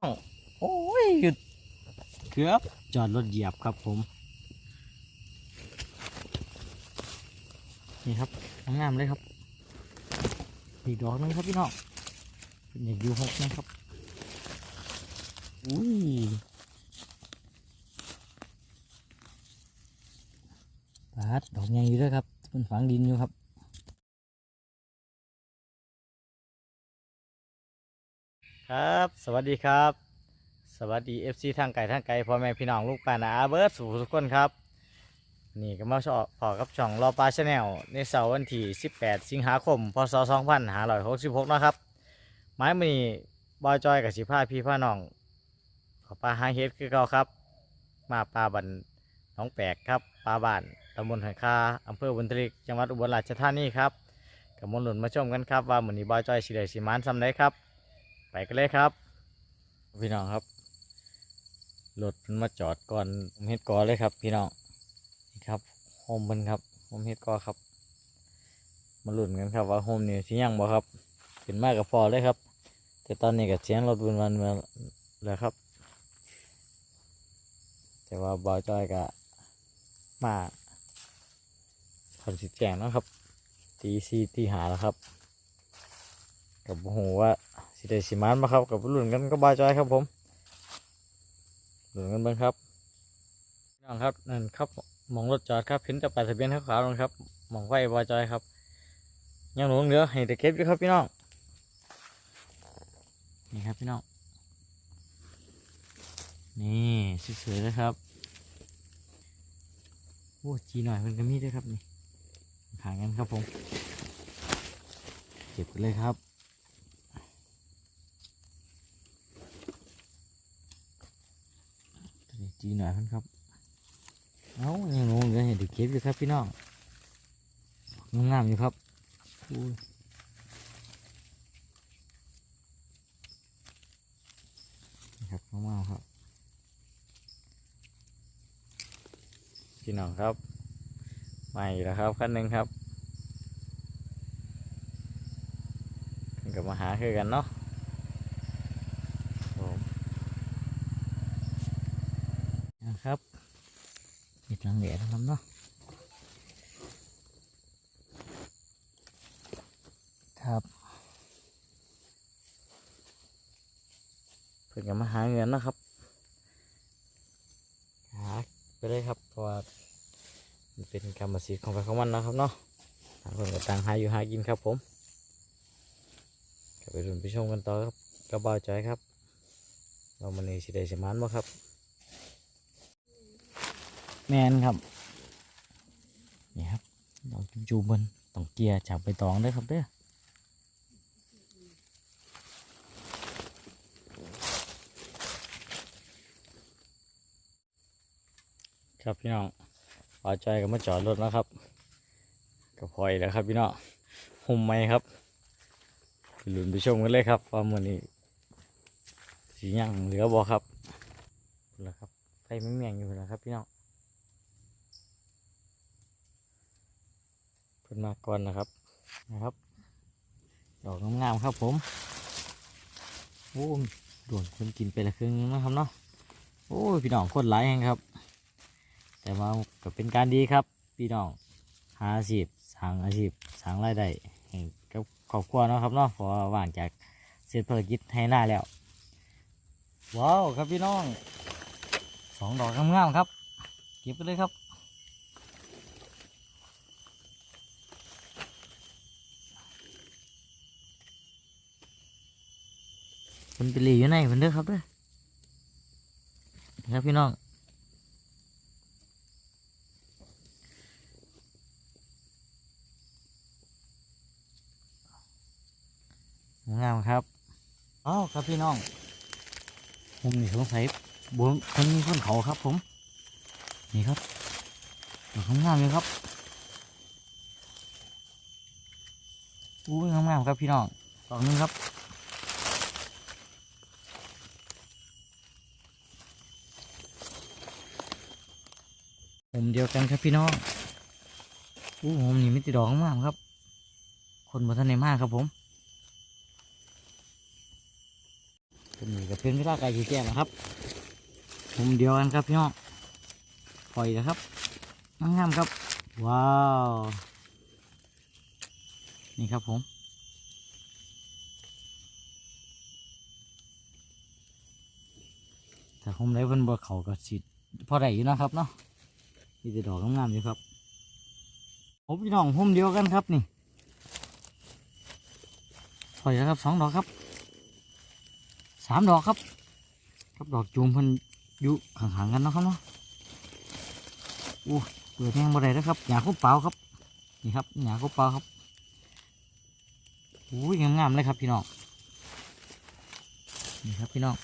โอ้ยหยุดเกือบจอดรถเหยียบครับผม นี่ครับงามๆเลยครับอีกดอกหนึงครับพี่น้องเนอย่างยูหกนะครับอุ้ยปาดดอกใหญ่อยู่ด้วยครับมันฝังดินอยู่ครับ ครับ สวัสดีครับ สวัสดี FC ทางไก่ทางไก่พ่อแม่พี่น้องลูกป้านาอาเบิร์ดสู่ทุกคนครับ นี่ก็มาชอพอกับช่องรอปลาชาแนลในเสาร์วันที่ 18 สิงหาคม พศ 2566นะครับไม้มีบอยจอยกับสิพาพี่พ่อน้องขอปลาหางเฮ็ดคือเก่าครับ มาปลาบันน้องแปกครับปลาบ้านตำบลหันคาอำเภอบุญทลิกจังหวัดอุบลราชธานีครับกับมลหลุนมาชมกันครับว่ามือนี้บอยจอยสิได้สิมานซ้ำได้ครับ ไปกันเลยครับ พี่น้องครับรถมันมาจอดก่อนผมเฮ็ดกอเลยครับ พี่น้องนี่ครับโฮมมันครับผมเฮ็ดกอครับ มาลุ้นกันครับว่าโฮมนี่สิยังบ่ครับขึ้นมากกับพอเลยครับ แต่ตอนนี้ก็เสียงรถวนวันมาแล้วครับ แต่ว่าบอยจอยก็มาทำสิแจงนะครับตีซีตีหาแล้วครับ กับโอ้โหว่า สิได้สิมานมาครับกับรุ่นกันก็บายจอยครับผมรุ่นกันบ้างครับน้องครับนั่นครับมองรถจอดครับเห็นจะไปทะเบียนขาวๆนั่นครับมองไฟบายจอยครับยังหลงเหลือให้แต่เก็บอยู่ครับพี่น้องนี่ครับพี่น้องนี่สวยๆเลยครับโอ้จีหน่อยมันก็มีด้วยครับนี่ขางกันครับผมเก็บไปเลยครับ ดีหน่อยครับ เอายังงงกันเห็นเด็กเก็บอยู่ครับพี่น้องงามอยู่ครับครับงามๆครับ พี่น้องครับใหม่แล้วครับขั้นหนึ่งครับเพิ่นกับมาหาคือกันเนาะครับผม นะครับ มีทางเหลือนะครับเนาะครับเพื่อนก็มาหาเงินนะครับหาไปเลยครับเพราะว่ามันเป็นกรรมสิทธิ์ของใครของมันนะครับเนาะต่างคนก็ต่างหาอยู่หากินครับผมก็ไปดูไปชมกันต่อครับกระเบาใจครับเรามันนี่สิได้สมานบ่ครับ แมนครับนี่ครับดอกจูบนต้องเกียร์จากใบตองเด้ครับเด้อครับพี่น้องพอใจก็มาจอดรถแล้วครับก็พอยแล้วครับพี่น้องหุ่มไหมครับไปลุ้นไปชมกันเลยครับว่ามือนี้สียังเหลือบ่ครับแล้วครับไฟไม่เมียงอยู่แล้วครับพี่น้อง เพิ่นมาก่อนนะครับนะครับ ดอกงามๆครับผมโอ้ยโดนคนกินไปละครึ่งนะครับเนาะโอ้พี่น้องโคนหลายแห่งครับ แต่ว่าก็เป็นการดีครับ พี่น้องหาอาชีพสร้างอาชีพสร้างรายได้ให้กับครอบครัวเนาะครับเนาะพราะว่าว่างจากเสร็จภารกิจให้หน้าแล้ว ว้าวครับพี่น้องสองดอกงามๆครับ เก็บไปเลยครับ มันไปหลีอยู่ไหนมันเด้อครับเด้อนี่ครับพี่น้องงามครับอ้าวครับพี่น้อง ผมนี่สงสัยบนคนมีคนเขาครับ ผม นี่ครับดอกงามเลยครับอู้ยงามๆครับพี่น้องดอหนึงครับ มเดียวกันครับพี่น้องอู้ผมนี่ไม่ติดดอกมากครับ คนบนทะเลมากครับผมต้นนี้ก็เป็นเวลาไก่จีแจ้งนะครับผมเดียวกันครับพี่น้องปล่อยนะครับงามครับ ว้าว นี่ครับผมถ้าผมได้เพิ่นบ่เขาก็สิพอได้อยู่นะครับเนาะ มีแต่ดอกงามๆอยู่ครับผมพี่น้องผมเดียวกันครับนี่ปล่อยครับสองดอกครับสามดอกครับ ครับดอกจูมพิ่นอยู่ห่างๆกันเนาะครับเนาะอู้เปิดแห้งบ่ได้แล้วครับหยาคุบเปล่าครับ นี่ครับหยาคุบเปล่าครับอุ้ยงามๆเลยครับพี่น้องนี่ครับพี่น้อง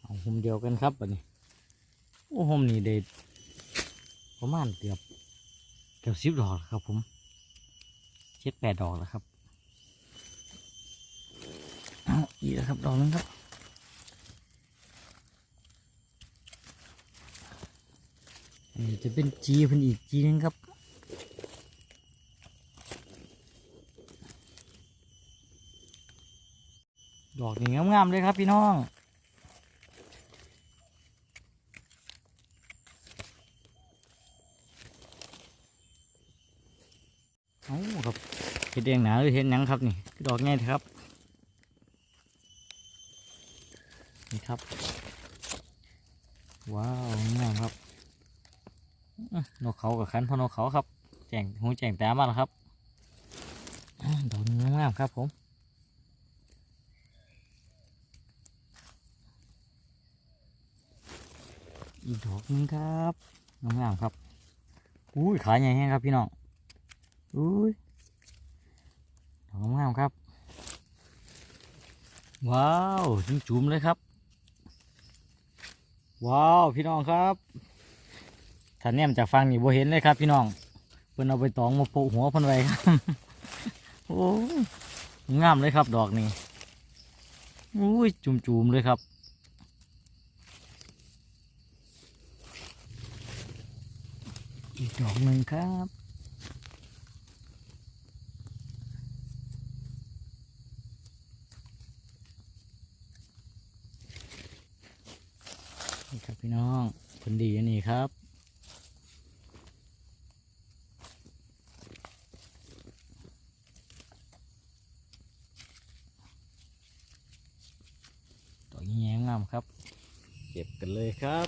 เอา หมเดียวกันครับบัดนี้โอ้โหมนี่เด็ดประมาณเกือบเกือบสิบดอกครับผมเจ็ดแปดดอกแล้วครับเอาอีกแล้วครับดอกนึงครับนนี้จะเป็นจีเพิ่นอีกจีนึงครับดอกนี่งามๆเลยครับพี่น้อง เอ้าครับ เดเองหนาหรือเห็ดหยังครับนี่ดอกง่ายครับ นี่ครับ ว้าวนามครับนกเขากับขันพอนกเขาครับ แจงหูแจงตามาแล้วครับดอกนี้งามครับผมอีกดอกนึงครับงามครับ อุ้ย ขาใหญ่แห้งครับพี่น้อง อุ้ย ดอกงามครับ ว้าวจุ่มจุ่มๆเลยครับ ว้าวพี่น้องครับถ้าแนมจากฟังนี่บ่เห็นเลยครับ พี่น้องเพิ่นเอาไปตองมาโปะหัวเพิ่นไว้ครับโอ้งามเลยครับ ดอกนี้อุ้ยจุ่มจุ่มๆเลยครับอีกดอกหนึ่งครับ นี่ครับ พี่น้องผลดีอันนี้ครับต่อนี้งามครับ เก็บกันเลยครับ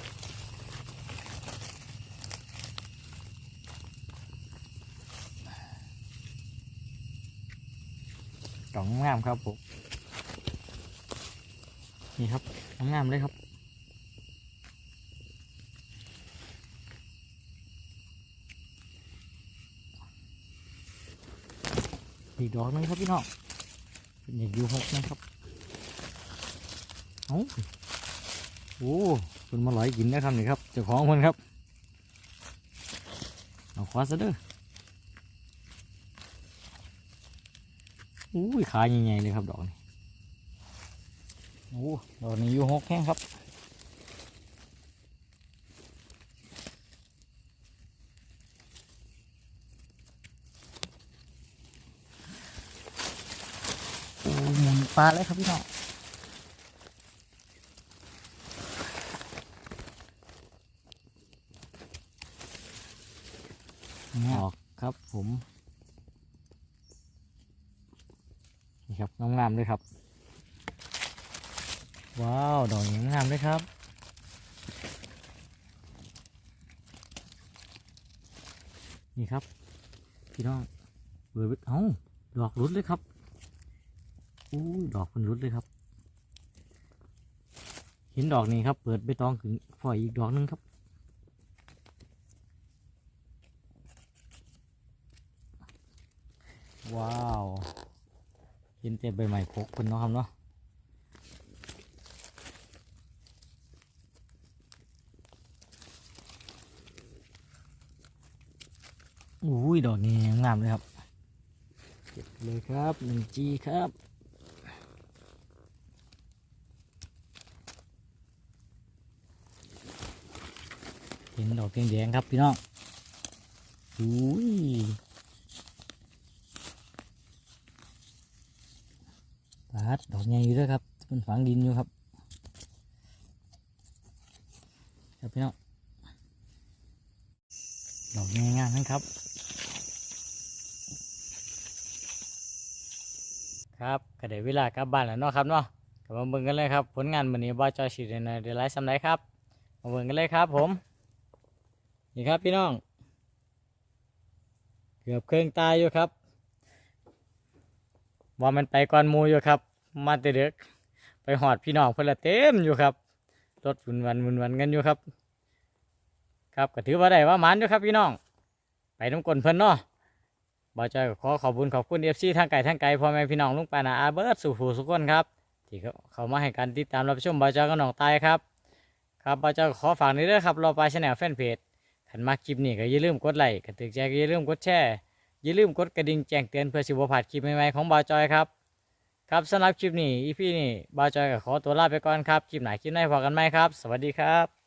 ดอกงามครับผมนี่ครับงามเลยครับ อีกดอกนึงครับพี่น้องเป็นอย่างยูหกนะครับเอาโอ้เป็นมาหลอยกินนะครับนี่ครับเจ้าของคนครับเอาคว้าซะเด้ออุ้ยขายใหญ่ๆเลยครับดอกนี้โอ้ดอกนี้ยูหกแห้งครับ โอ้หมุน ปลาเลยครับพี่น้องออกครับผม นี่ครับงามๆเลยครับ ว้าว ดอกนี้งามเลยครับนี่ครับ พี่น้องเบิดเอ้าดอกรุดเลยครับ อู้ดอกมันรุดเลยครับ เห็นดอกนี้ครับ เปิดใบตองขึ้นฝอยอีกดอกหนึงครับ ว้าวเห็นแต่ใบใหม่พกเป็นเนาะครับเนาะอุ้ยดอกนี้งามเลยครับ เก็บเลยครับหนึ่งจีครับ เห็นดอกแดงๆครับพี่น้องอุ้ยปาดดอกใหญ่อยู่ด้วยครับมันฝังดินอยู่ครับ ครับพี่น้องดอกใหญ่งามนะครับ ครับก็ได้เวลากลับบ้านแล้วเนาะครับเนาะกลับมาเบิ่งกันเลยครับ ผลงานมื้อนี้บ่าจอยสิได้ในเดือนไรสำไรครับมาเบิ่งกันเลยครับผม นี่ครับพี่น้อง เกือบเครื่องตายอยู่ครับ ว่ามันไปก่อนมูอยู่ครับ มาเด็กไปหอดพี่น้องเพิ่นละเต็มอยู่ครับรถวุ่นวันวุ่นวันกันอยู่ครับ ครับก็ถือว่าได้ว่ามันอยู่ครับพี่น้อง ไปน้ำกลนเพิ่นเนาะบ่าวจอยขอขอบคุณขอบคุณเอฟซีทางไกลทางไกลพ่อแม่พี่น้องลุงปานาอาเบิร์ดสู่ผู้สุกคนครับที่เขาเขามาให้การติดตามรับชมบ่าวจอยกับน้องตายครับ ครับบ่าวจอยขอฝากนี้ด้วยครับรอปลาชแนลแฟนเพจ ขันมาคลิปนี้ก็อย่าลืมกดไลค์กดติดใจก็อย่าลืมกดแชร์อย่าลืมกดกระดิ่งแจ้งเตือนเพื่อสิบว่าดคลิปใหม่ๆของบาจอยครับ ครับสำหรับคลิปนี้อีพีนี้บาจอยก็ขอตัวลาไปก่อนครับคลิปไหนคลิปไหนพอกันไหมครับ สวัสดีครับ